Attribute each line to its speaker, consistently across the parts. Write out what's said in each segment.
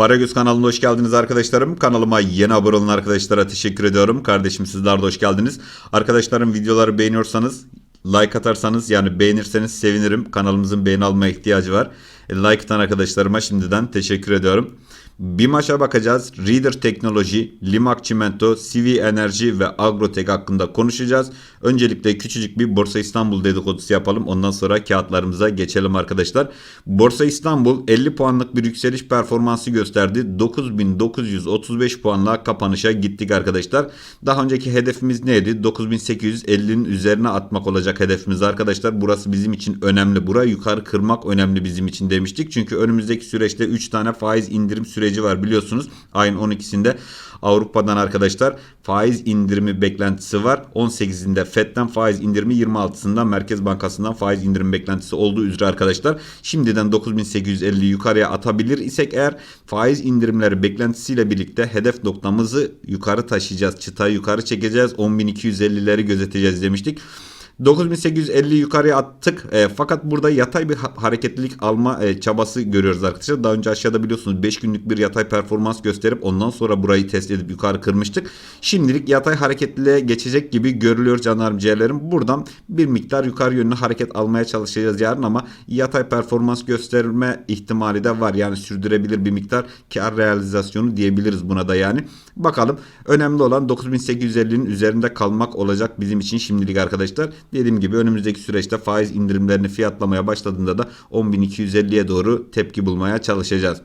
Speaker 1: Paragöz kanalına hoş geldiniz arkadaşlarım. Kanalıma yeni abone olan arkadaşlara teşekkür ediyorum. Kardeşim sizler de hoş geldiniz. Arkadaşlarım videoları beğeniyorsanız like atarsanız yani beğenirseniz sevinirim. Kanalımızın beğeni almaya ihtiyacı var. E, Like atan arkadaşlarıma şimdiden teşekkür ediyorum. Bir maça bakacağız. Reader Teknoloji, Limak Çimento, CV Enerji ve Agrotek hakkında konuşacağız. Öncelikle küçücük bir Borsa İstanbul dedikodusu yapalım. Ondan sonra kağıtlarımıza geçelim arkadaşlar. Borsa İstanbul 50 puanlık bir yükseliş performansı gösterdi. 9935 puanla kapanışa gittik arkadaşlar. Daha önceki hedefimiz neydi? 9850'nin üzerine atmak olacak hedefimiz arkadaşlar. Burası bizim için önemli. Burayı yukarı kırmak önemli bizim için demiştik. Çünkü önümüzdeki süreçte 3 tane faiz indirim süreci var biliyorsunuz. Ayın 12'sinde Avrupa'dan arkadaşlar faiz indirimi beklentisi var. 18'inde FED'den faiz indirimi 26'sında Merkez Bankası'ndan faiz indirimi beklentisi olduğu üzere arkadaşlar. Şimdiden 9850 yukarıya atabilir isek eğer faiz indirimleri beklentisiyle birlikte hedef noktamızı yukarı taşıyacağız. Çıtayı yukarı çekeceğiz. 10.250'leri gözeteceğiz demiştik. 9850 yukarıya attık. E, fakat burada yatay bir ha- hareketlilik alma e, çabası görüyoruz arkadaşlar. Daha önce aşağıda biliyorsunuz 5 günlük bir yatay performans gösterip ondan sonra burayı test edip yukarı kırmıştık. Şimdilik yatay hareketliliğe geçecek gibi görülüyor canlarım ciğerlerim. Buradan bir miktar yukarı yönlü hareket almaya çalışacağız yarın ama yatay performans gösterme ihtimali de var. Yani sürdürebilir bir miktar kar realizasyonu diyebiliriz buna da yani. Bakalım önemli olan 9850'nin üzerinde kalmak olacak bizim için şimdilik arkadaşlar. Dediğim gibi önümüzdeki süreçte faiz indirimlerini fiyatlamaya başladığında da 10.250'ye doğru tepki bulmaya çalışacağız.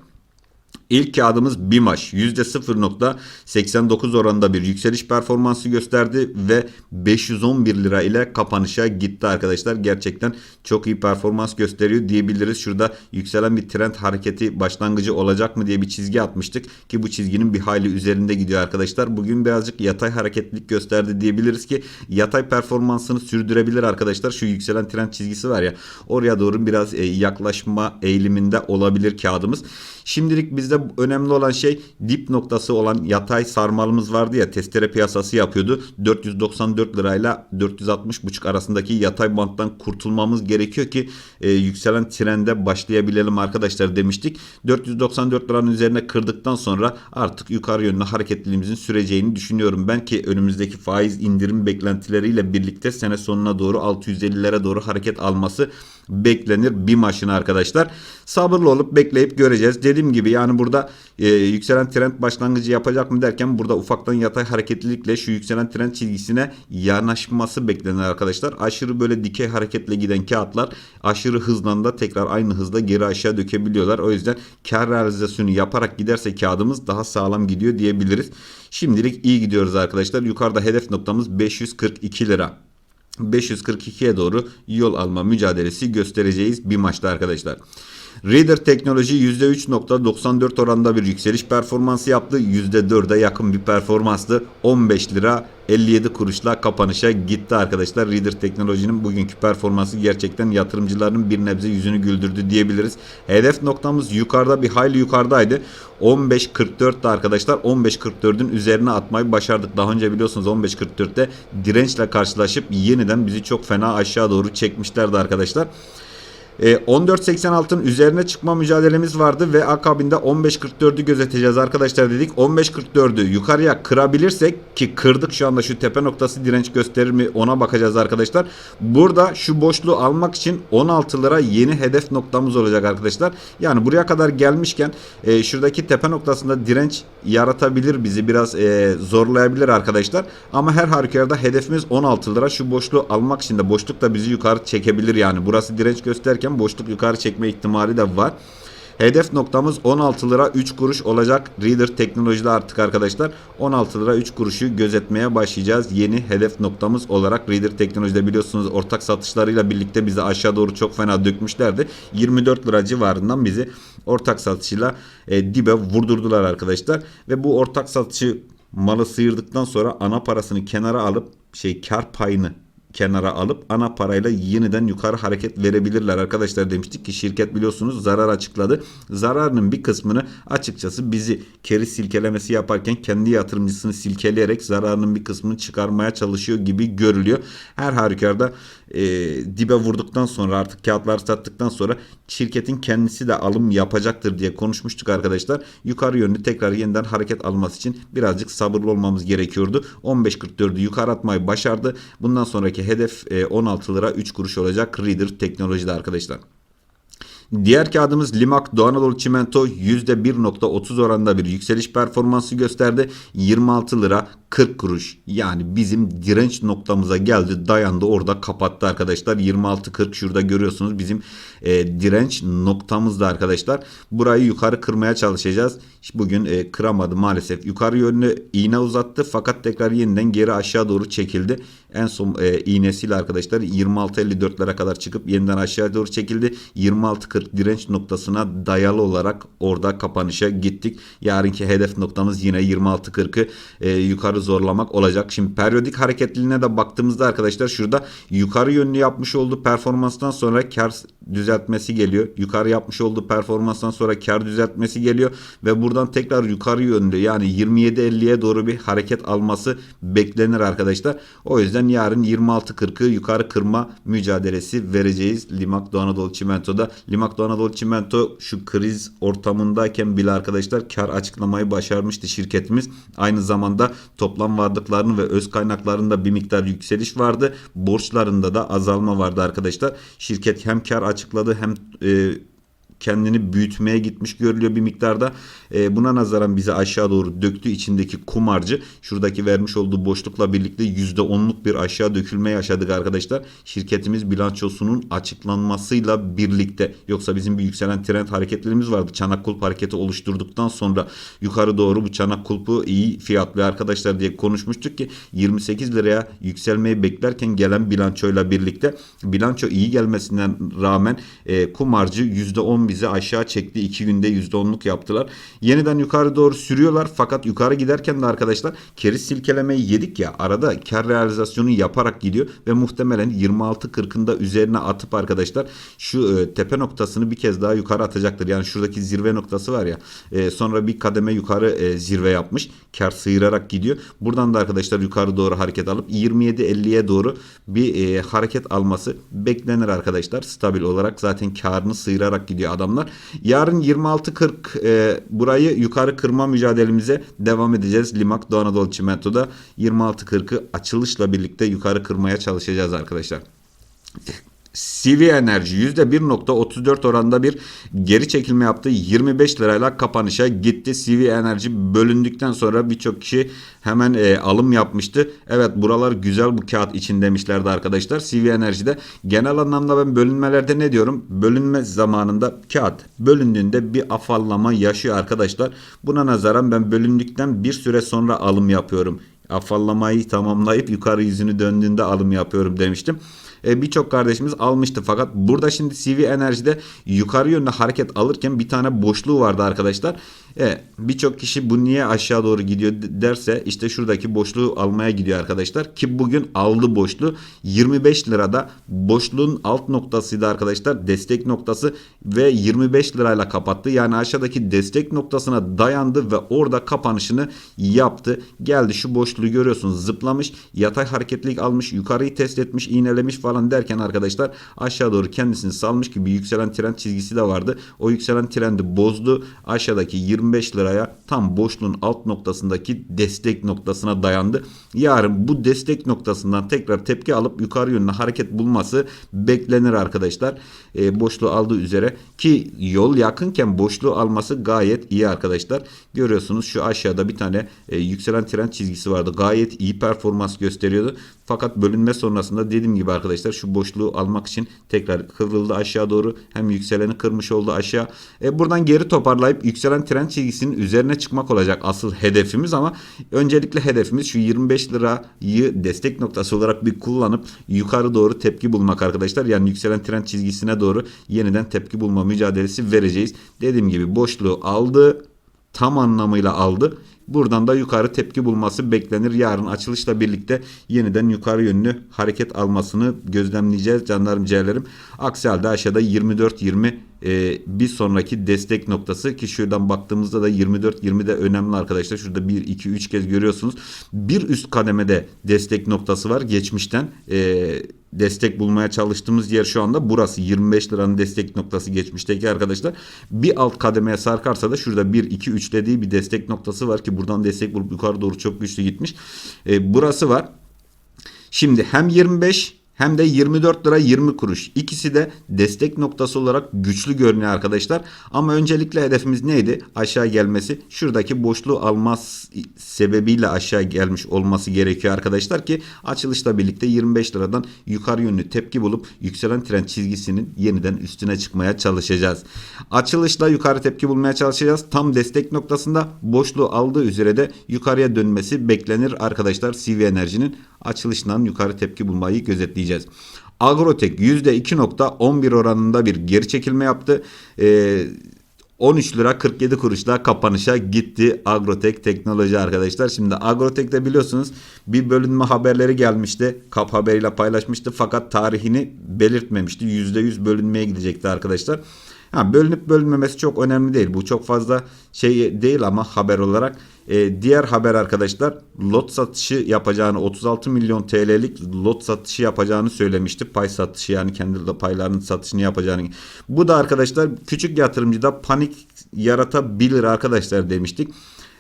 Speaker 1: İlk kağıdımız BİMAŞ %0.89 oranında bir yükseliş performansı gösterdi ve 511 lira ile kapanışa gitti arkadaşlar. Gerçekten çok iyi performans gösteriyor diyebiliriz. Şurada yükselen bir trend hareketi başlangıcı olacak mı diye bir çizgi atmıştık ki bu çizginin bir hayli üzerinde gidiyor arkadaşlar. Bugün birazcık yatay hareketlilik gösterdi diyebiliriz ki yatay performansını sürdürebilir arkadaşlar. Şu yükselen trend çizgisi var ya oraya doğru biraz e, yaklaşma eğiliminde olabilir kağıdımız. Şimdilik bizde önemli olan şey dip noktası olan yatay sarmalımız vardı ya testere piyasası yapıyordu. 494 lirayla 460,5 arasındaki yatay banttan kurtulmamız gerekiyor ki e, yükselen trende başlayabilelim arkadaşlar demiştik. 494 liranın üzerine kırdıktan sonra artık yukarı yönlü hareketliliğimizin süreceğini düşünüyorum. Ben ki önümüzdeki faiz indirim beklentileriyle birlikte sene sonuna doğru 650'lere doğru hareket alması beklenir bir maşına arkadaşlar. Sabırlı olup bekleyip göreceğiz. Dediğim gibi yani burada e, yükselen trend başlangıcı yapacak mı derken burada ufaktan yatay hareketlilikle şu yükselen trend çizgisine yanaşması beklenir arkadaşlar. Aşırı böyle dikey hareketle giden kağıtlar aşırı hızla da tekrar aynı hızda geri aşağı dökebiliyorlar. O yüzden kar realizasyonu yaparak giderse kağıdımız daha sağlam gidiyor diyebiliriz. Şimdilik iyi gidiyoruz arkadaşlar. Yukarıda hedef noktamız 542 lira. 542'ye doğru yol alma mücadelesi göstereceğiz bir maçta arkadaşlar. Reader Teknoloji %3.94 oranında bir yükseliş performansı yaptı. %4'e yakın bir performanstı. 15 lira 57 kuruşla kapanışa gitti arkadaşlar. Reader Teknoloji'nin bugünkü performansı gerçekten yatırımcıların bir nebze yüzünü güldürdü diyebiliriz. Hedef noktamız yukarıda bir hayli yukarıdaydı. 15.44'te arkadaşlar 15.44'ün üzerine atmayı başardık. Daha önce biliyorsunuz 15.44'te dirençle karşılaşıp yeniden bizi çok fena aşağı doğru çekmişlerdi arkadaşlar. E, 14.86'ın üzerine çıkma mücadelemiz vardı ve akabinde 15.44'ü gözeteceğiz arkadaşlar dedik. 15.44'ü yukarıya kırabilirsek ki kırdık şu anda şu tepe noktası direnç gösterir mi ona bakacağız arkadaşlar. Burada şu boşluğu almak için 16 lira yeni hedef noktamız olacak arkadaşlar. Yani buraya kadar gelmişken e, şuradaki tepe noktasında direnç yaratabilir bizi biraz e, zorlayabilir arkadaşlar. Ama her halükarda hedefimiz 16 lira. Şu boşluğu almak için de boşluk da bizi yukarı çekebilir yani. Burası direnç gösterirken boşluk yukarı çekme ihtimali de var. Hedef noktamız 16 lira 3 kuruş olacak. Reader teknolojide artık arkadaşlar 16 lira 3 kuruşu gözetmeye başlayacağız. Yeni hedef noktamız olarak Reader teknolojide biliyorsunuz ortak satışlarıyla birlikte bizi aşağı doğru çok fena dökmüşlerdi. 24 lira civarından bizi ortak satışıyla e, dibe vurdurdular arkadaşlar. Ve bu ortak satışı malı sıyırdıktan sonra ana parasını kenara alıp şey kar payını kenara alıp ana parayla yeniden yukarı hareket verebilirler arkadaşlar demiştik ki şirket biliyorsunuz zarar açıkladı. Zararının bir kısmını açıkçası bizi keri silkelemesi yaparken kendi yatırımcısını silkeleyerek zararının bir kısmını çıkarmaya çalışıyor gibi görülüyor. Her halükarda e, dibe vurduktan sonra artık kağıtları sattıktan sonra şirketin kendisi de alım yapacaktır diye konuşmuştuk arkadaşlar. Yukarı yönlü tekrar yeniden hareket alması için birazcık sabırlı olmamız gerekiyordu. 15.44'ü yukarı atmayı başardı. Bundan sonraki hedef e, 16 lira 3 kuruş olacak Reader teknolojide arkadaşlar. Diğer kağıdımız Limak Doğu Anadolu Çimento %1.30 oranında bir yükseliş performansı gösterdi. 26 lira 40 kuruş. Yani bizim direnç noktamıza geldi dayandı orada kapattı arkadaşlar. 26.40 şurada görüyorsunuz bizim e, direnç noktamızda arkadaşlar. Burayı yukarı kırmaya çalışacağız. Bugün e, kıramadı maalesef. Yukarı yönlü iğne uzattı fakat tekrar yeniden geri aşağı doğru çekildi. En son e, iğnesiyle arkadaşlar 26.54'lere kadar çıkıp yeniden aşağı doğru çekildi. 26.40 direnç noktasına dayalı olarak orada kapanışa gittik. Yarınki hedef noktamız yine 26.40'ı e, yukarı zorlamak olacak. Şimdi periyodik hareketliliğine de baktığımızda arkadaşlar şurada yukarı yönlü yapmış olduğu performanstan sonra kar düzeltmesi geliyor. Yukarı yapmış olduğu performanstan sonra kar düzeltmesi geliyor ve buradan tekrar yukarı yönlü yani 27.50'ye doğru bir hareket alması beklenir arkadaşlar. O yüzden yarın 26.40'ı yukarı kırma mücadelesi vereceğiz Limak Doğu Anadolu Çimento'da. Limak Doğu Anadolu Çimento şu kriz ortamındayken bile arkadaşlar kar açıklamayı başarmıştı şirketimiz. Aynı zamanda toplam varlıklarının ve öz kaynaklarında bir miktar yükseliş vardı. Borçlarında da azalma vardı arkadaşlar. Şirket hem kar açıkladı. Hem e, kendini büyütmeye gitmiş görülüyor bir miktarda. E, buna nazaran bizi aşağı doğru döktü içindeki kumarcı. Şuradaki vermiş olduğu boşlukla birlikte %10'luk bir aşağı dökülme yaşadık arkadaşlar. Şirketimiz bilançosunun açıklanmasıyla birlikte. Yoksa bizim bir yükselen trend hareketlerimiz vardı. Çanak kulp hareketi oluşturduktan sonra yukarı doğru bu çanak kulpu iyi fiyatlı arkadaşlar diye konuşmuştuk ki 28 liraya yükselmeyi beklerken gelen bilançoyla birlikte bilanço iyi gelmesinden rağmen e, kumarcı %10 bizi aşağı çekti. 2 günde %10'luk yaptılar. Yeniden yukarı doğru sürüyorlar fakat yukarı giderken de arkadaşlar keriz silkelemeyi yedik ya arada kar realizasyonu yaparak gidiyor ve muhtemelen 26.40'ında üzerine atıp arkadaşlar şu e, tepe noktasını bir kez daha yukarı atacaktır. Yani şuradaki zirve noktası var ya e, sonra bir kademe yukarı e, zirve yapmış. Kar sıyırarak gidiyor. Buradan da arkadaşlar yukarı doğru hareket alıp 27.50'ye doğru bir e, hareket alması beklenir arkadaşlar. Stabil olarak zaten karını sıyırarak gidiyor adamlar. Yarın 26.40 e, burayı yukarı kırma mücadelemize devam edeceğiz. Limak Doğu Anadolu Çimento'da 26.40'ı açılışla birlikte yukarı kırmaya çalışacağız arkadaşlar. CV Enerji %1.34 oranda bir geri çekilme yaptı. 25 lirayla kapanışa gitti. CV Enerji bölündükten sonra birçok kişi hemen e, alım yapmıştı. Evet buralar güzel bu kağıt için demişlerdi arkadaşlar. CV Enerji'de genel anlamda ben bölünmelerde ne diyorum? Bölünme zamanında kağıt bölündüğünde bir afallama yaşıyor arkadaşlar. Buna nazaran ben bölündükten bir süre sonra alım yapıyorum. Afallamayı tamamlayıp yukarı yüzünü döndüğünde alım yapıyorum demiştim e, birçok kardeşimiz almıştı. Fakat burada şimdi CV Enerji'de yukarı yönde hareket alırken bir tane boşluğu vardı arkadaşlar. E, birçok kişi bu niye aşağı doğru gidiyor derse işte şuradaki boşluğu almaya gidiyor arkadaşlar. Ki bugün aldı boşluğu 25 lirada boşluğun alt noktasıydı arkadaşlar. Destek noktası ve 25 lirayla kapattı. Yani aşağıdaki destek noktasına dayandı ve orada kapanışını yaptı. Geldi şu boşluğu görüyorsunuz zıplamış. Yatay hareketlilik almış. Yukarıyı test etmiş. iğnelemiş falan derken arkadaşlar aşağı doğru kendisini salmış gibi yükselen trend çizgisi de vardı. O yükselen trendi bozdu. Aşağıdaki 25 liraya tam boşluğun alt noktasındaki destek noktasına dayandı. Yarın bu destek noktasından tekrar tepki alıp yukarı yönlü hareket bulması beklenir arkadaşlar. E, boşluğu aldığı üzere ki yol yakınken boşluğu alması gayet iyi arkadaşlar. Görüyorsunuz şu aşağıda bir tane e, yükselen trend çizgisi vardı. Gayet iyi performans gösteriyordu. Fakat bölünme sonrasında dediğim gibi arkadaşlar şu boşluğu almak için tekrar kıvrıldı aşağı doğru. Hem yükseleni kırmış oldu aşağı. E, buradan geri toparlayıp yükselen trend çizgisinin üzerine çıkmak olacak asıl hedefimiz ama öncelikle hedefimiz şu 25 lirayı destek noktası olarak bir kullanıp yukarı doğru tepki bulmak arkadaşlar. Yani yükselen trend çizgisine doğru yeniden tepki bulma mücadelesi vereceğiz. Dediğim gibi boşluğu aldı tam anlamıyla aldı. Buradan da yukarı tepki bulması beklenir. Yarın açılışla birlikte yeniden yukarı yönlü hareket almasını gözlemleyeceğiz canlarım ciğerlerim. Aksi aşağıda 24-20 e, bir sonraki destek noktası ki şuradan baktığımızda da 24-20 de önemli arkadaşlar. Şurada 1, 2, 3 kez görüyorsunuz. Bir üst kademede destek noktası var. Geçmişten e, destek bulmaya çalıştığımız yer şu anda burası 25 liranın destek noktası geçmişteki arkadaşlar. Bir alt kademeye sarkarsa da şurada 1 2 3 dediği bir destek noktası var ki buradan destek bulup yukarı doğru çok güçlü gitmiş. E, burası var. Şimdi hem 25 hem de 24 lira 20 kuruş. İkisi de destek noktası olarak güçlü görünüyor arkadaşlar. Ama öncelikle hedefimiz neydi? Aşağı gelmesi. Şuradaki boşluğu almaz sebebiyle aşağı gelmiş olması gerekiyor arkadaşlar ki açılışla birlikte 25 liradan yukarı yönlü tepki bulup yükselen trend çizgisinin yeniden üstüne çıkmaya çalışacağız. Açılışla yukarı tepki bulmaya çalışacağız. Tam destek noktasında boşluğu aldığı üzere de yukarıya dönmesi beklenir arkadaşlar. CV enerjinin açılışından yukarı tepki bulmayı gözetleyeceğiz. Agrotek %2.11 oranında bir geri çekilme yaptı. Ee, 13 lira 47 kuruşla kapanışa gitti Agrotek teknoloji arkadaşlar. Şimdi Agrotek'te biliyorsunuz bir bölünme haberleri gelmişti. Kap haberiyle paylaşmıştı fakat tarihini belirtmemişti. %100 bölünmeye gidecekti arkadaşlar. Ha, bölünüp bölünmemesi çok önemli değil. Bu çok fazla şey değil ama haber olarak. Ee, diğer haber arkadaşlar lot satışı yapacağını 36 milyon TL'lik lot satışı yapacağını söylemişti. Pay satışı yani kendi paylarının satışını yapacağını. Bu da arkadaşlar küçük yatırımcıda panik yaratabilir arkadaşlar demiştik.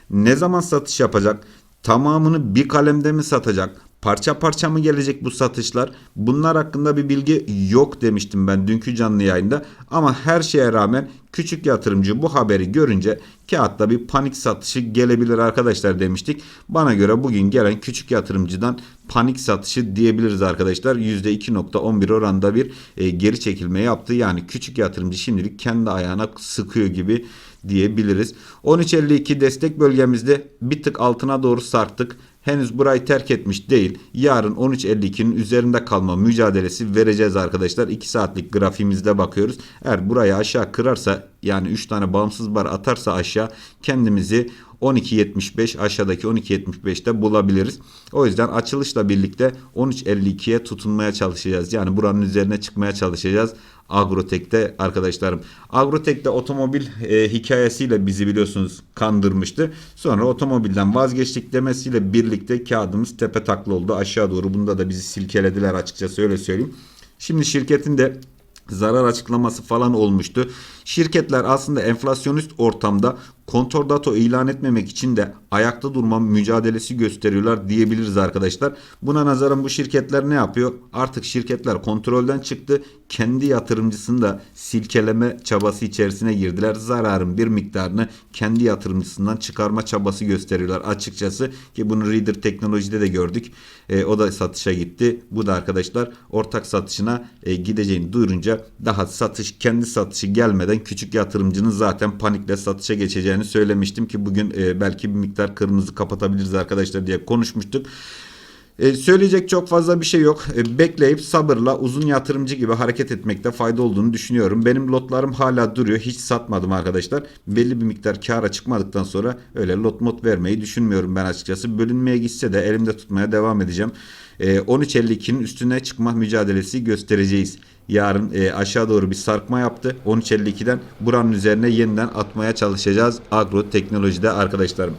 Speaker 1: Ne zaman satış yapacak? Tamamını bir kalemde mi satacak? Parça parça mı gelecek bu satışlar? Bunlar hakkında bir bilgi yok demiştim ben dünkü canlı yayında. Ama her şeye rağmen küçük yatırımcı bu haberi görünce kağıtta bir panik satışı gelebilir arkadaşlar demiştik. Bana göre bugün gelen küçük yatırımcıdan panik satışı diyebiliriz arkadaşlar. %2.11 oranda bir e, geri çekilme yaptı. Yani küçük yatırımcı şimdilik kendi ayağına sıkıyor gibi diyebiliriz. 13.52 destek bölgemizde bir tık altına doğru sarktık henüz burayı terk etmiş değil. Yarın 13.52'nin üzerinde kalma mücadelesi vereceğiz arkadaşlar. 2 saatlik grafiğimizde bakıyoruz. Eğer burayı aşağı kırarsa yani 3 tane bağımsız bar atarsa aşağı kendimizi 12.75 aşağıdaki 12.75'te bulabiliriz. O yüzden açılışla birlikte 13.52'ye tutunmaya çalışacağız. Yani buranın üzerine çıkmaya çalışacağız. Agrotek'te arkadaşlarım. Agrotek'te otomobil e, hikayesiyle bizi biliyorsunuz kandırmıştı. Sonra otomobilden vazgeçtik demesiyle birlikte kağıdımız tepe taklı oldu aşağı doğru. Bunda da bizi silkelediler açıkçası öyle söyleyeyim. Şimdi şirketin de zarar açıklaması falan olmuştu. Şirketler aslında enflasyonist ortamda kontordato ilan etmemek için de ayakta durma mücadelesi gösteriyorlar diyebiliriz arkadaşlar. Buna nazaran bu şirketler ne yapıyor? Artık şirketler kontrolden çıktı. Kendi yatırımcısını da silkeleme çabası içerisine girdiler. Zararın bir miktarını kendi yatırımcısından çıkarma çabası gösteriyorlar açıkçası ki bunu Reader teknolojide de gördük. E, o da satışa gitti. Bu da arkadaşlar ortak satışına e, gideceğini duyurunca daha satış kendi satışı gelmeden küçük yatırımcının zaten panikle satışa geçeceğini söylemiştim ki bugün e, belki bir miktar kırmızı kapatabiliriz arkadaşlar diye konuşmuştuk. E, söyleyecek çok fazla bir şey yok. E, bekleyip sabırla uzun yatırımcı gibi hareket etmekte fayda olduğunu düşünüyorum. Benim lotlarım hala duruyor. Hiç satmadım arkadaşlar. Belli bir miktar kara çıkmadıktan sonra öyle lot mod vermeyi düşünmüyorum ben açıkçası. Bölünmeye gitse de elimde tutmaya devam edeceğim. E, 13.52'nin üstüne çıkma mücadelesi göstereceğiz. Yarın e, aşağı doğru bir sarkma yaptı. 13.52'den buranın üzerine yeniden atmaya çalışacağız. Agro teknolojide arkadaşlarım.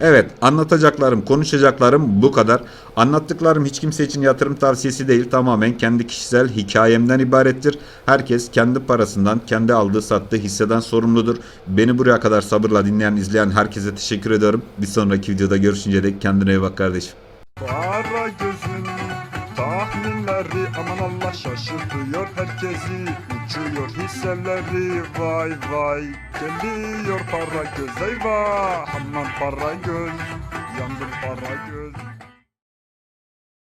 Speaker 1: Evet anlatacaklarım konuşacaklarım bu kadar. Anlattıklarım hiç kimse için yatırım tavsiyesi değil tamamen kendi kişisel hikayemden ibarettir. Herkes kendi parasından kendi aldığı sattığı hisseden sorumludur. Beni buraya kadar sabırla dinleyen izleyen herkese teşekkür ediyorum. Bir sonraki videoda görüşünce dek kendine iyi bak kardeşim.
Speaker 2: Kara gözün tahminleri aman Allah Fiyatlar şaşırtıyor herkesi Uçuyor hisseleri vay vay. Geliyor para göz eyvah Aman para göz Yandım para göz.